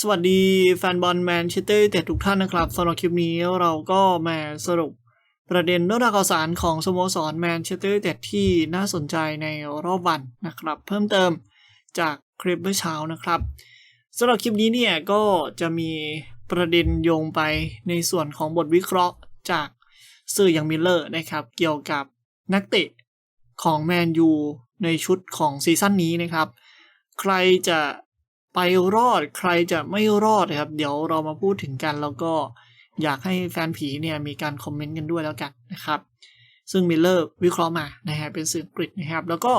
สวัสดีแฟนบอลแมนเชสเตอร์ยูไนเต็ดทุกท่านนะครับสำหรับคลิปนี้เราก็มาสรุปประเด็นเรื่องราวข่าวสารของสโมสรแมนเชสเตอร์ยูไนเต็ดที่น่าสนใจในรอบวันนะครับ เพิ่มเติมจากคลิปเมื่อเช้านะครับสำหรับคลิปนี้เนี่ยก็จะมีประเด็นโยงไปในส่วนของบทวิเคราะห์จากสื่ออย่างมิลเลอร์นะครับ เกี่ยวกับนักเตะของแมนยูในชุดของซีซั่นนี้นะครับ ใครจะ ไปรอดใครจะไม่รอดนะครับ เดี๋ยวเรามาพูดถึงกันแล้วก็อยากให้แฟนผีเนี่ยมีการคอมเมนต์กันด้วยแล้วกันนะครับ ซึ่งมิลเลอร์วิเคราะห์มานะฮะเป็นสื่ออังกนะครับ แล้วก็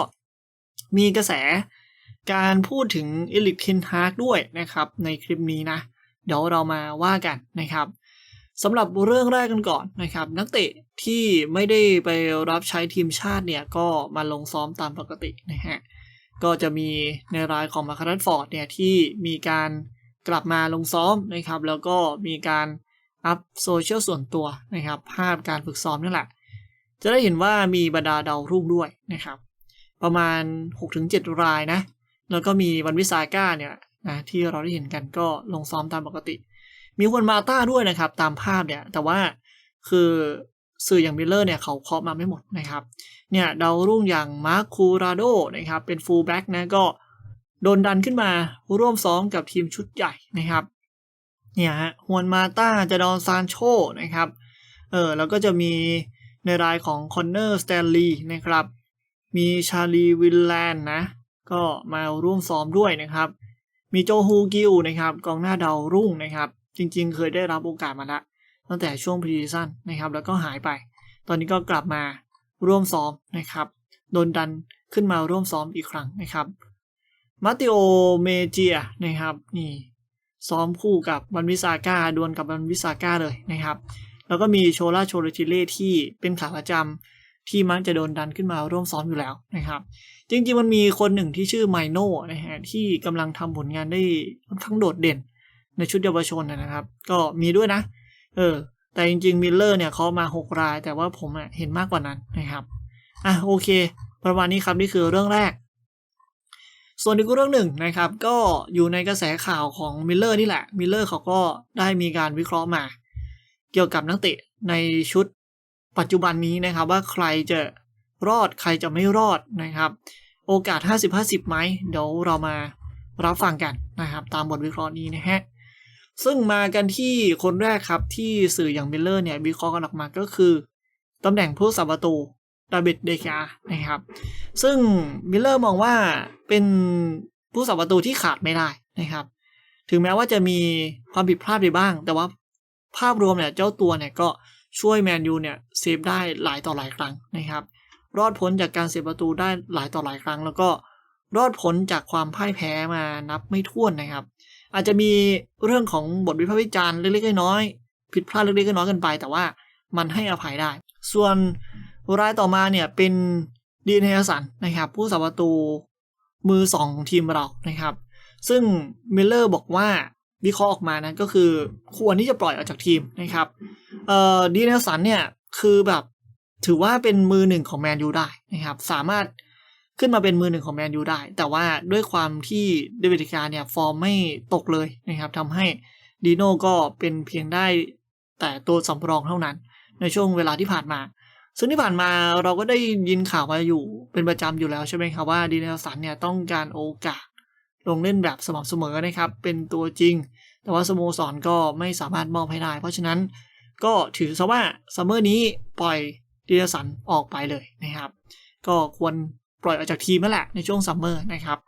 มีกระแสการพูดถึงเอลิกเทนฮาร์กด้วยนะครับ ในคลิปนี้นะ เดี๋ยวเรามาว่ากันนะครับสำหรับเรื่องแรกกันก่อนนะครับ นักเตะที่ไม่ได้ไปรับใช้ทีมชาติเนี่ยก็มาลงซ้อมตามปกตินะฮะ ก็จะมีในรายของมาคารันฟอร์ดเนี่ยที่มีการกลับมาลงซ้อมนะครับ แล้วก็มีการอัพโซเชียลส่วนตัวนะครับ ภาพการฝึกซ้อมนั่นแหละ จะได้เห็นว่ามีบรรดาดาวรุ่งด้วยนะครับ ประมาณ 6-7 รายนะ แล้วก็มีวันวิสาก้าเนี่ยนะที่เราได้เห็นกันก็ลงซ้อมตามปกติ มีคนมาต้าด้วยนะครับ ตามภาพเนี่ย แต่ว่าคือ สื่ออย่างมิลเลอร์เนี่ยเขาเคาะมาไม่หมดนะครับ เนี่ยดาวรุ่งอย่างมาร์คคูราโดนะครับเป็นฟูลแบ็กนะก็โดนดันขึ้นมาร่วมซ้อมกับทีมชุดใหญ่นะครับ เนี่ยฮะฮวนมาต้าจะดอนซานโชนะครับ เออแล้วก็จะมีในรายของคอนเนอร์สแตนลีย์นะครับ มีชาลีวิลแลนด์นะ ก็มาร่วมซ้อมด้วยนะครับ มีโจฮูกิลนะครับกองหน้าดาวรุ่งนะครับ จริงๆ เคยได้รับโอกาสมาละ ตั้งแต่ช่วงพรีซีซั่นนะครับ แล้วก็หายไป ตอนนี้ก็กลับมาร่วมซ้อมนะครับโดนดันขึ้นมาร่วมซ้อมอีกครั้งนะครับมาติโอเมเจียนะครับนี่ซ้อมคู่กับวันวิสาก้าดวลกับวันวิสาก้าเลยนะครับ แล้วก็มีโชล่าโชลติเล่ที่เป็นขาประจำที่มักจะโดนดันขึ้นมาร่วมซ้อมอยู่แล้วนะครับ จริงๆมันมีคนหนึ่งที่ชื่อไมโน่นะฮะที่กำลังทำผลงานได้ค่อนข้างโดดเด่นในชุดเยาวชนนะครับ ก็มีด้วยนะ เออ แต่จริงๆมิลเลอร์เนี่ยเขามา 6 ราย แต่ว่าผมอะเห็นมากกว่านั้นนะครับ อะโอเค ประมาณนี้ครับนี่คือเรื่องแรก ส่วนอีกเรื่องหนึ่งนะครับ ก็อยู่ในกระแสข่าวของมิลเลอร์นี่แหละมิลเลอร์เขาก็ได้มีการวิเคราะห์มา เกี่ยวกับนักเตะในชุดปัจจุบันนี้นะครับว่าใครจะรอดใครจะไม่รอดนะครับ โอกาส 50-50ไหมเดี๋ยวเรามารับฟังกันนะครับ ตามบทวิเคราะห์นี้นะฮะ ซึ่งมากันที่คนแรกครับที่สื่ออย่างมิลเลอร์เนี่ยวิเคราะห์กันออกมาก็คือตำแหน่งผู้สับประตูดาบิดเดกานะครับ ซึ่งมิลเลอร์มองว่าเป็นผู้สับประตูที่ขาดไม่ได้นะครับ ถึงแม้ว่าจะมีความผิดพลาดไปบ้าง แต่ว่าภาพรวมเนี่ยเจ้าตัวเนี่ยก็ช่วยแมนยูเนี่ยเซฟได้หลายต่อหลายครั้งนะครับ รอดพ้นจากการเสียประตูได้หลายต่อหลายครั้ง แล้วก็รอดพ้นจากความพ่ายแพ้มานับไม่ถ้วนนะครับ อาจจะมีเรื่องของบทวิพากษ์วิจารณ์เล็กๆน้อยๆผิดพลาดเล็กๆน้อยๆกันไป แต่ว่ามันให้อภัยได้ ส่วนรายต่อมาเนี่ยเป็นดีเนสันนะครับผู้สับประตูมือสองทีมเรานะครับ ซึ่งมิลเลอร์บอกว่าวิเคราะห์ออกมานั้นก็คือควรที่จะปล่อยออกจากทีมนะครับเอ่อดีเนสันเนี่ยคือแบบถือว่าเป็นมือหนึ่งของแมนยูได้นะครับ สามารถ ขึ้นมาเป็นมือหนึ่งของแมนยูได้ แต่ว่าด้วยความที่เดวิดกาเนี่ยฟอร์มไม่ตกเลยนะครับทำให้ดีโน่ก็เป็นเพียงได้แต่ตัวสำรองเท่านั้น ในช่วงเวลาที่ผ่านมา ซึ่งที่ผ่านมาเราก็ได้ยินข่าวมาอยู่เป็นประจำอยู่แล้วใช่ไหมครับว่าดีเนลสันเนี่ยต้องการโอกาสลงเล่นแบบสม่ำเสมอนะครับเป็นตัวจริง แต่ว่าสโมสรก็ไม่สามารถมอบให้ได้ เพราะฉะนั้นก็ถือซะว่าซัมเมอร์นี้ปล่อยดีเนลสันออกไปเลยนะครับ ก็ควร ล่อยออกจากทีมนั่นแหละในช่วงซัมเมอร์นะครับ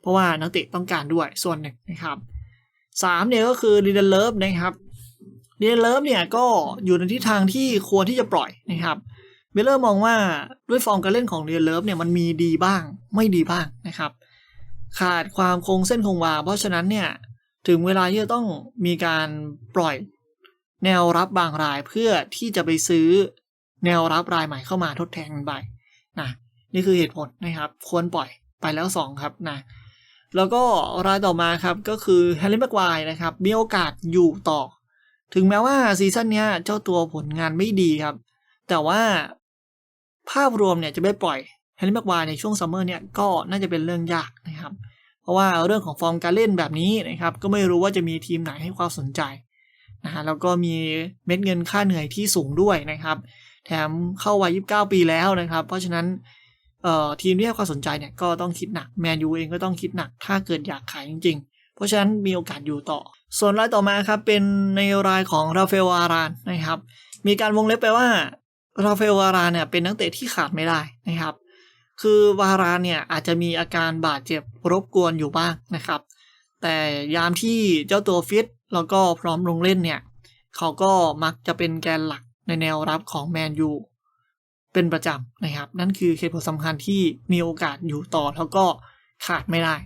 เพราะว่านักเตะต้องการด้วยส่วนหนึ่งนะครับสามเนี่ยก็คือดีเดนเลิฟนะครับดีเดนเลิฟเนี่ยก็อยู่ในทิศทางที่ควรที่จะปล่อยนะครับเมลเลอร์มองว่าด้วยฟอร์มการเล่นของดีเดนเลิฟเนี่ยมันมีดีบ้างไม่ดีบ้างนะครับ ขาดความคงเส้นคงวา เพราะฉะนั้นเนี่ยถึงเวลาที่จะต้องมีการปล่อยแนวรับบางรายเพื่อที่จะไปซื้อแนวรับรายใหม่เข้ามาทดแทนไปนะ นี่คือเหตุผลนะครับ ควรปล่อยไปแล้ว 2 ครับนะแล้วก็รายต่อมาครับก็คือแฮร์รี่แม็กควายนะครับมีโอกาสอยู่ต่อ ถึงแม้ว่าซีซั่นนี้เจ้าตัวผลงานไม่ดีครับ แต่ว่าภาพรวมเนี่ยจะไปปล่อยแฮร์รี่แม็กควายในช่วงซัมเมอร์เนี่ยก็น่าจะเป็นเรื่องยากนะครับ เพราะว่าเรื่องของฟอร์มการเล่นแบบนี้นะครับ ก็ไม่รู้ว่าจะมีทีมไหนให้ความสนใจนะฮะแล้วก็มีเม็ดเงินค่าเหนื่อยที่สูงด้วยนะครับ แถมเข้าวัย29 ปีแล้วนะครับ เพราะฉะนั้น เอ่อทีมที่ให้ความสนใจเนี่ยก็ต้องคิดหนักแมนยูเองก็ต้องคิดหนัก ถ้าเกิดอยากขายจริง ๆ เพราะฉะนั้นมีโอกาสอยู่ต่อ ส่วนรายต่อมาครับเป็นในรายของราเอลวารานนะครับมีการวงเล็บไปว่าราเอลวารานเนี่ยเป็นนักเตะที่ขาดไม่ได้นะครับ คือวารานเนี่ยอาจจะมีอาการบาดเจ็บรบกวนอยู่บ้างนะครับ แต่ยามที่เจ้าตัวฟิตแล้วก็พร้อมลงเล่นเนี่ยเขาก็มักจะเป็นแกนหลักในแนวรับของแมนยู เป็นประจำนะครับ นั่นคือเหตุผลสำคัญที่มีโอกาสอยู่ต่อแล้วก็ขาดไม่ได้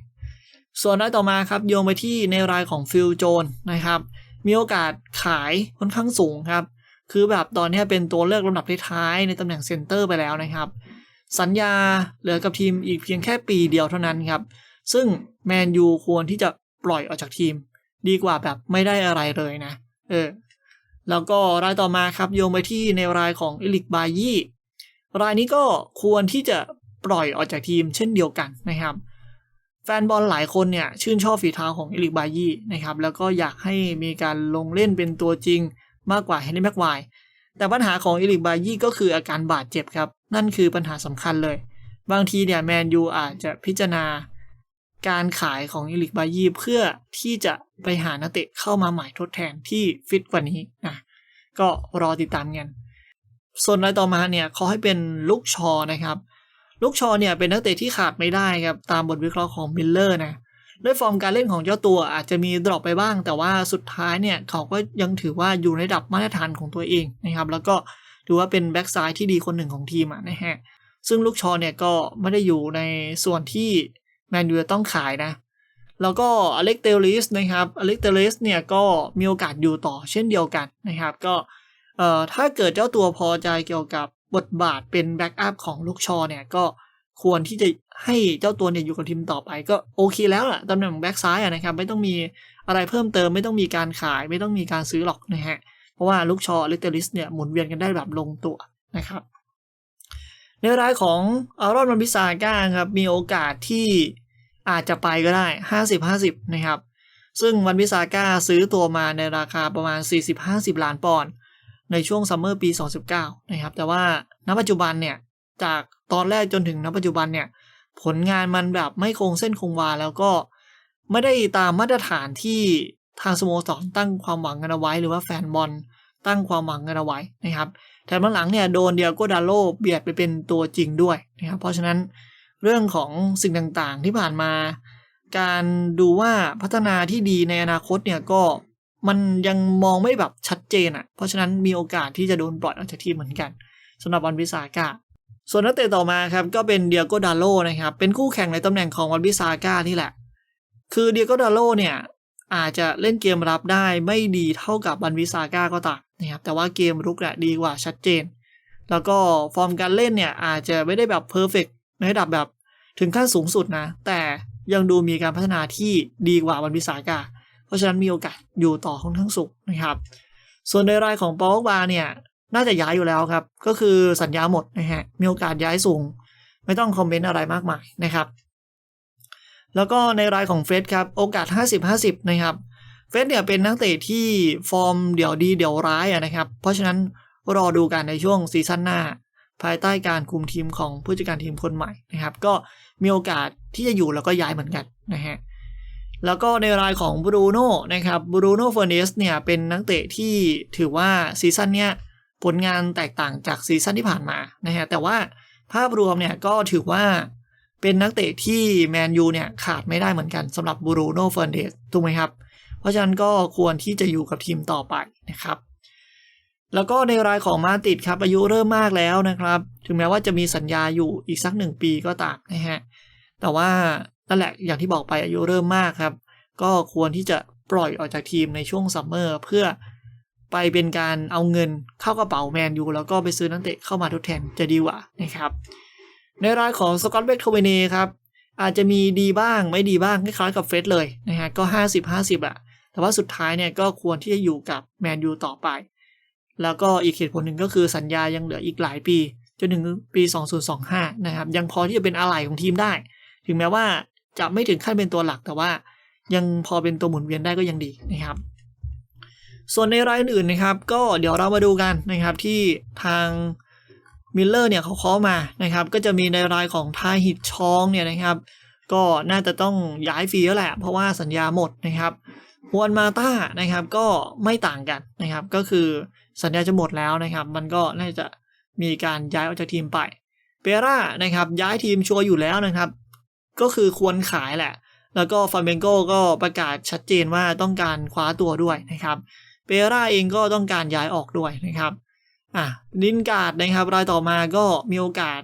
ส่วนรายต่อมาครับโยงไปที่ในรายของฟิลโจนนะครับ มีโอกาสขายค่อนข้างสูงครับ คือแบบตอนนี้เป็นตัวเลือกลำดับท้ายในตำแหน่งเซนเตอร์ไปแล้วนะครับ สัญญาเหลือกับทีมอีกเพียงแค่ปีเดียวเท่านั้นครับ ซึ่งแมนยูควรที่จะปล่อยออกจากทีม ดีกว่าแบบไม่ได้อะไรเลยนะ เออแล้วก็รายต่อมาครับโยงไปที่ในรายของอิลิกบายี่ รายนี้ก็ควรที่จะปล่อยออกจากทีมเช่นเดียวกันนะครับแฟนบอลหลายคนเนี่ยชื่นชอบฝีเท้าของอิลิกบายี่นะครับแล้วก็อยากให้มีการลงเล่นเป็นตัวจริงมากกว่าเฮนรี่แม็กไวร์แต่ปัญหาของอิลิกบายี่ก็คืออาการบาดเจ็บครับ นั่นคือปัญหาสำคัญเลย บางทีเนี่ยแมนยูอาจจะพิจารณา การขายของอิลิกบายี่เพื่อที่จะไปหานักเตะเข้ามาใหม่ทดแทนที่ฟิตกว่านี้นะก็รอติดตามกัน ส่วนรายต่อมาเนี่ยเขาให้เป็นลูกชอนะครับ ลูกชอเนี่ยเป็นนักเตะที่ขาดไม่ได้ครับตามบทวิเคราะห์ของมิลเลอร์นะด้วยฟอร์มการเล่นของเจ้าตัวอาจจะมีดรอปไปบ้าง แต่ว่าสุดท้ายเนี่ยเขาก็ยังถือว่าอยู่ในระดับมาตรฐานของตัวเองนะครับ แล้วก็ถือว่าเป็นแบ็กซ้ายที่ดีคนหนึ่งของทีมนะฮะซึ่งลูกชอเนี่ยก็ไม่ได้อยู่ในส่วนที่แมนยูจะต้องขายนะ แล้วก็อเล็กเตลิสนะครับอเล็กเตลิสเนี่ยก็มีโอกาสอยู่ต่อเช่นเดียวกันนะครับ ก็ เอ่อถ้าเกิดเจ้าตัวพอใจเกี่ยวกับบทบาทเป็นแบ็กอัพของลูกชอเนี่ยก็ควรที่จะให้เจ้าตัวเนี่ยอยู่กับทีมต่อไปก็โอเคแล้วล่ะตำแหน่งแบ็กซ้ายนะครับไม่ต้องมีอะไรเพิ่มเติมไม่ต้องมีการขาย ไม่ต้องมีการซื้อหรอกนะฮะเพราะว่าลูกชอเล็กเตลลิสเนี่ยหมุนเวียนกันได้แบบลงตัวนะครับในรายของอารอนมันพิซาก้าครับมีโอกาสที่อาจจะไปก็ได้ 50-50 นะครับ ซึ่งวันพิซาก้าซื้อตัวมาในราคาประมาณ 40-50 ล้านปอนด์ ในช่วงซัมเมอร์ปี 2019 นะครับ แต่ว่าณปัจจุบันเนี่ย จากตอนแรกจนถึงณปัจจุบันเนี่ย ผลงานมันแบบไม่คงเส้นคงวา แล้วก็ไม่ได้ตามมาตรฐานที่ทางสโมสรตั้งความหวังกันเอาไว้ หรือว่าแฟนบอลตั้งความหวังกันเอาไว้นะครับแถมหลังเนี่ยโดนเดียโกดาโลเบียดไปเป็นตัวจริงด้วยนะครับ เพราะฉะนั้นเรื่องของสิ่งต่างๆที่ผ่านมา การดูว่าพัฒนาที่ดีในอนาคตเนี่ยก็ มันยังมองไม่แบบชัดเจนอะ่ะ เพราะฉะนั้นมีโอกาสที่จะโดนปล่อยออกจากทีมเหมือนกันสำหรับวันวิสากาส่วนนักเตะต่อมาครับก็เป็นเดียโกดาโลนะครับ เป็นคู่แข่งในตำแหน่งของวันวิสากานี่แหละ คือเดียโกดาโลเนี่ยอาจจะเล่นเกมรับได้ไม่ดีเท่ากับวันวิสาก้าก็ตามนะครับแต่ว่าเกมรุกแหละดีกว่าชัดเจน แล้วก็ฟอร์มการเล่นเนี่ยอาจจะไม่ได้แบบเพอร์เฟกในระดับแบบถึงขั้นสูงสุดนะ แต่ยังดูมีการพัฒนาที่ดีกว่าวันวิสาก้า ราะฉะนั้นมีโอกาสอยู่ต่อค่อนข้างสูงนะครับ ส่วนในรายของปอลบาเนี่ยน่าจะย้ายอยู่แล้วครับ ก็คือสัญญาหมดนะฮะมีโอกาสย้ายสูง ไม่ต้องคอมเมนต์อะไรมากมายนะครับ แล้วก็ในรายของเฟสครับโอกาส 50-50 นะครับเฟสเนี่ยเป็นนักเตะที่ฟอร์มเดี๋ยวดีเดี๋ยวร้ายนะครับ เพราะฉะนั้นรอดูกันในช่วงซีซั่นหน้า ภายใต้การคุมทีมของผู้จัดการทีมคนใหม่นะครับ ก็มีโอกาสที่จะอยู่แล้วก็ย้ายเหมือนกันนะฮะ แล้วก็ในรายของบรูโน่นะครับบรูโน่เฟอร์เนสเนี่ยเป็นนักเตะที่ถือว่าซีซั่นเนี้ยผลงานแตกต่างจากซีซั่นที่ผ่านมานะฮะแต่ว่าภาพรวมเนี่ยก็ถือว่าเป็นนักเตะที่แมนยูเนี่ยขาดไม่ได้เหมือนกันสำหรับบรูโน่เฟอร์เนสถูกไหมครับ เพราะฉะนั้นก็ควรที่จะอยู่กับทีมต่อไปนะครับ แล้วก็ในรายของมาติดครับอายุเริ่มมากแล้วนะครับ ถึงแม้ว่าจะมีสัญญาอยู่อีกสักหนึ่งปีก็ตามนะฮะแต่ว่า นั่นแหละอย่างที่บอกไปอายุเริ่มมากครับ ก็ควรที่จะปล่อยออกจากทีมในช่วงซัมเมอร์เพื่อไปเป็นการเอาเงินเข้ากระเป๋าแมนยูแล้วก็ไปซื้อนักเตะเข้ามาทดแทนจะดีกว่านะครับ ในรายของสกอตเบกโทเวเนครับ อาจจะมีดีบ้างไม่ดีบ้างคล้ายๆกับเฟสเลยนะฮะก็ 50-50อะแต่ว่าสุดท้ายเนี่ยก็ควรที่จะอยู่กับแมนยูต่อไป แล้วก็อีกเหตุผลหนึ่งก็คือสัญญายังเหลืออีกหลายปีจนถึงปี 2025 นะครับ ยังพอที่จะเป็นอะไหล่ของทีมได้ ถึงแม้ว่า จะไม่ถึงขั้นเป็นตัวหลักแต่ว่า ยังพอเป็นตัวหมุนเวียนได้ก็ยังดีนะครับ ส่วนในรายอื่นๆนะครับ ก็เดี๋ยวเรามาดูกันนะครับที่ทางมิลเลอร์เนี่ยเขาเคาะมานะครับ ก็จะมีในรายของทาหิตชองเนี่ยนะครับ ก็น่าจะต้องย้ายฟรีแล้วแหละ เพราะว่าสัญญาหมดนะครับฮวนมาต้านะครับก็ไม่ต่างกันนะครับ ก็คือสัญญาจะหมดแล้วนะครับ มันก็น่าจะมีการย้ายออกจากทีมไป เปร่านะครับย้ายทีมชัวร์อยู่แล้วนะครับ ก็คือควรขายแหละ แล้วก็ฟาเบนโกก็ประกาศชัดเจนว่าต้องการคว้าตัวด้วยนะครับ เปร่าเองก็ต้องการย้ายออกด้วยนะครับอะลินการ์ดนะครับรายต่อมาก็มีโอกาส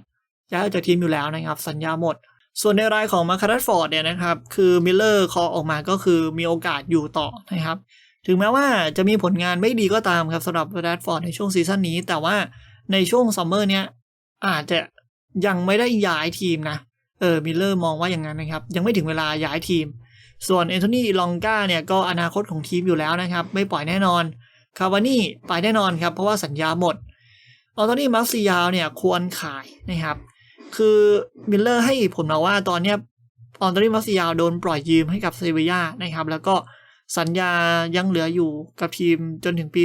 ย้ายออกจากทีมอยู่แล้วนะครับ สัญญาหมด ส่วนในรายของมาคาร์ฟอร์ดเนี่ยนะครับ คือมิลเลอร์คอออกมาก็คือมีโอกาสอยู่ต่อนะครับ ถึงแม้ว่าจะมีผลงานไม่ดีก็ตามครับสำหรับแรดฟอร์ดในช่วงซีซั่นนี้ แต่ว่าในช่วงซัมเมอร์เนี้ยอาจจะยังไม่ได้ย้ายทีมนะ เออมิลเลอร์มองว่าอย่างนั้นนะครับ ยังไม่ถึงเวลาย้ายทีม ส่วนแอนโทนีลองกาเนี่ยก็อนาคตของทีมอยู่แล้วนะครับ ไม่ปล่อยแน่นอนคาวานี่ไปแน่นอนครับ เพราะว่าสัญญาหมดออโตนี่มักซิยาวเนี่ยควรขายนะครับ คือมิลเลอร์ให้ผลมาว่าตอนเนี้ยออนโตนี่มักซิยาวโดนปล่อยยืมให้กับเซเวียนะครับ แล้วก็สัญญายังเหลืออยู่กับทีมจนถึงปี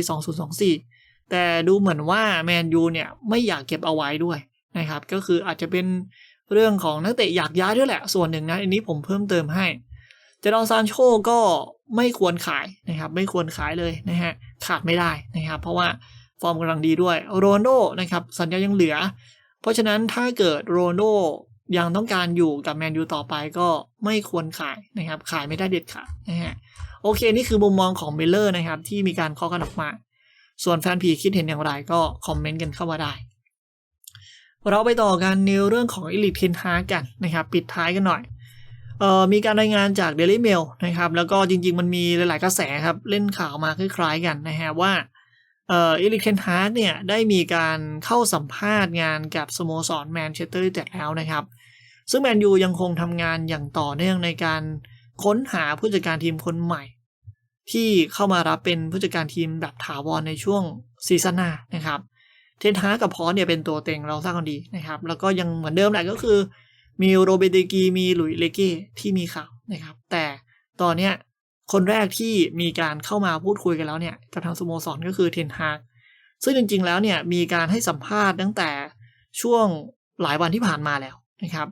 2024 แต่ดูเหมือนว่าแมนยูเนี่ยไม่อยากเก็บเอาไว้ด้วยนะครับ ก็คืออาจจะเป็น เรื่องของนักเตะอยากย้ายด้วยแหละ ส่วนหนึ่งนะอันนี้ผมเพิ่มเติมให้เจดอนซานโชก็ไม่ควรขายนะครับ ไม่ควรขายเลยนะฮะขาดไม่ได้นะครับ เพราะว่าฟอร์มกำลังดีด้วยโรนโดนะครับสัญญายังเหลือ เพราะฉะนั้นถ้าเกิดโรนโดยังต้องการอยู่กับแมนยูต่อไปก็ไม่ควรขายนะครับ ขายไม่ได้เด็ดขาดนะฮะโอเค นี่คือมุมมองของเบลเลอร์นะครับ ที่มีการเคาะกันออกมา ส่วนแฟนผีคิดเห็นอย่างไรก็คอมเมนต์กันเข้ามาได้ เราไปต่อกันในเรื่องของอิลิทเทนฮากันนะครับปิดท้ายกันหน่อยเอ่อมีการรายงานจาก Daily Mail นะครับแล้วก็จริงๆ มันมีหลายๆกระแสครับเล่นข่าวมาคล้ายๆกันนะฮะว่าเอ่ออิลิทเทนฮาเนี่ยได้มีการเข้าสัมภาษณ์งานกับสโมสรแมนเชสเตอร์ยูไนเต็ดแล้วนะครับ ซึ่งแมนยูยังคงทำงานอย่างต่อเนื่องในการค้นหาผู้จัดการทีมคนใหม่ ที่เข้ามารับเป็นผู้จัดการทีมแบบถาวรในช่วงซีซั่นหน้านะครับ เทนฮากับพอเนี่ยเป็นตัวเต็งเราทราบกันดีนะครับ แล้วก็ยังเหมือนเดิมแหละก็คือ มีโรเบเตกีมีหลุยเลเก้ที่มีข่าวนะครับ แต่ตอนเนี้ยคนแรกที่มีการเข้ามาพูดคุยกันแล้วเนี่ยกับทางสโมสรก็คือเทนฮากซึ่งจริงๆแล้วเนี่ยมีการให้สัมภาษณ์ตั้งแต่ช่วงหลายวันที่ผ่านมาแล้วนะครับ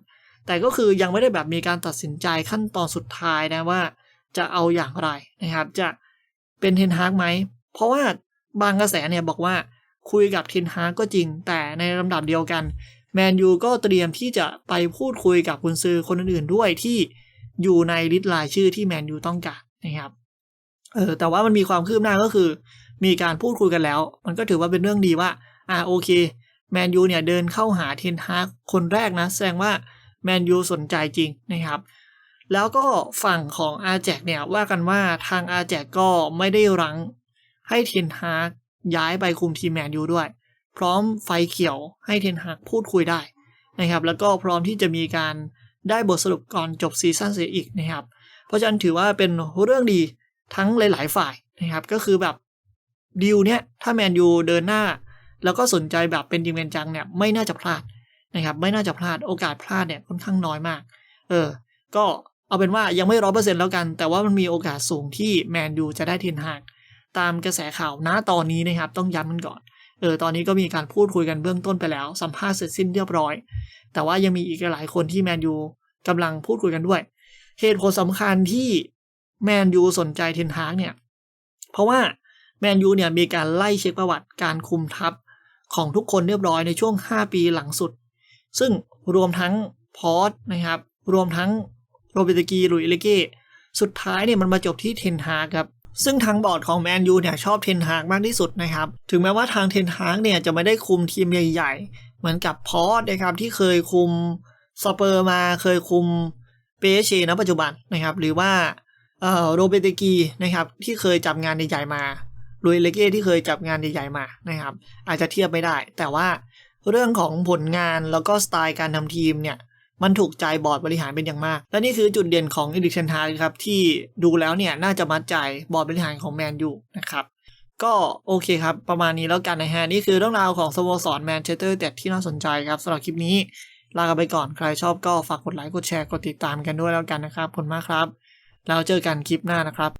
แต่ก็คือยังไม่ได้แบบมีการตัดสินใจขั้นตอนสุดท้ายนะว่า จะเอาอย่างไรนะครับ จะเป็นเทนฮากไหมเพราะว่าบางกระแสเนี่ยบอกว่า คุยกับเทนฮากก็จริง แต่ในลำดับเดียวกัน แมนยูก็เตรียมที่จะไปพูดคุยกับกุนซื้อคนอื่นๆด้วยที่อยู่ในลิสต์รายชื่อที่แมนยูต้องการนะครับเออแต่ว่ามันมีความคืบหน้าก็คือ มีการพูดคุยกันแล้ว มันก็ถือว่าเป็นเรื่องดีว่า อ่าโอเคแมนยูเนี่ยเดินเข้าหาเทนฮากคนแรกนะ แสดงว่าแมนยูสนใจจริงนะครับ แล้วก็ฝั่งของอาแจกเนี่ยว่ากันว่าทางอาแจกก็ไม่ได้รั้งให้เทนฮาก ย้ายไปคุมทีมแมนยูด้วย พร้อมไฟเขียวให้เทนฮากพูดคุยได้นะครับแล้วก็พร้อมที่จะมีการได้บทสรุปก่อนจบซีซั่นเสียอีกนะครับ เพราะฉะนั้นถือว่าเป็นเรื่องดีทั้งหลาย ๆ ฝ่ายนะครับก็คือแบบดีลเนี้ยถ้าแมนยูเดินหน้า แล้วก็สนใจแบบเป็นจริงเป็นจังเนี่ยไม่น่าจะพลาดนะครับไม่น่าจะพลาดโอกาสพลาดเนี่ยค่อนข้างน้อยมาก เออ ก็เอาเป็นว่ายังไม่ร้อเปอร์เซ็นต์แล้วกัน แต่ว่ามันมีโอกาสสูงที่แมนยูจะได้เทนฮาก ตามกระแสข่าวณตอนนี้นะครับ ต้องย้ำมันก่อนเออตอนนี้ก็มีการพูดคุยกันเบื้องต้นไปแล้ว สัมภาษณ์เสร็จสิ้นเรียบร้อย แต่ว่ายังมีอีกหลายคนที่แมนยูกำลังพูดคุยกันด้วย เหตุผลสำคัญที่แมนยูสนใจเทนฮากเนี่ย เพราะว่าแมนยูเนี่ยมีการไล่เช็คประวัติการคุมทัพของทุกคนเรียบร้อยในช่วง 5 ปีหลังสุด ซึ่งรวมทั้งพอสนะครับ รวมทั้งโรเบตกีลุยเลเก้สุดท้ายเนี่ยมันมาจบที่เทนฮากครับ ซึ่งทางบอร์ดของแมนยูเนี่ยชอบเทนฮากมากที่สุดนะครับ ถึงแม้ว่าทางเทนฮากเนี่ยจะไม่ได้คุมทีมใหญ่ๆ เหมือนกับพอสนะครับที่เคยคุมสเปอร์มาเคยคุมเปเชณปัจจุบันนะครับ หรือว่าเอ่อโรเบร์ตกีนะครับที่เคยจับงานใหญ่ๆมาลุยเลเก้ที่เคยจับงานใหญ่ๆมานะครับ อาจจะเทียบไม่ได้ แต่ว่าเรื่องของผลงานแล้วก็สไตล์การทำทีมเนี่ย มันถูกใจบอร์ดบริหารเป็นอย่างมาก และนี่คือจุดเด่นของอีริกเชนฮาครับ ที่ดูแล้วเนี่ยน่าจะมัดใจบอร์ดบริหารของแมนยูนะครับก็โอเคครับ ประมาณนี้แล้วกันนะฮะ นี่คือเรื่องราวของสโมสรแมนเชสเตอร์แต่ที่น่าสนใจครับสำหรับคลิปนี้ ลากันไปก่อนใครชอบก็ฝากกดไลค์กดแชร์กดติดตามกันด้วยแล้วกันนะครับขอบคุณมากครับ แล้วเจอกันคลิปหน้านะครับ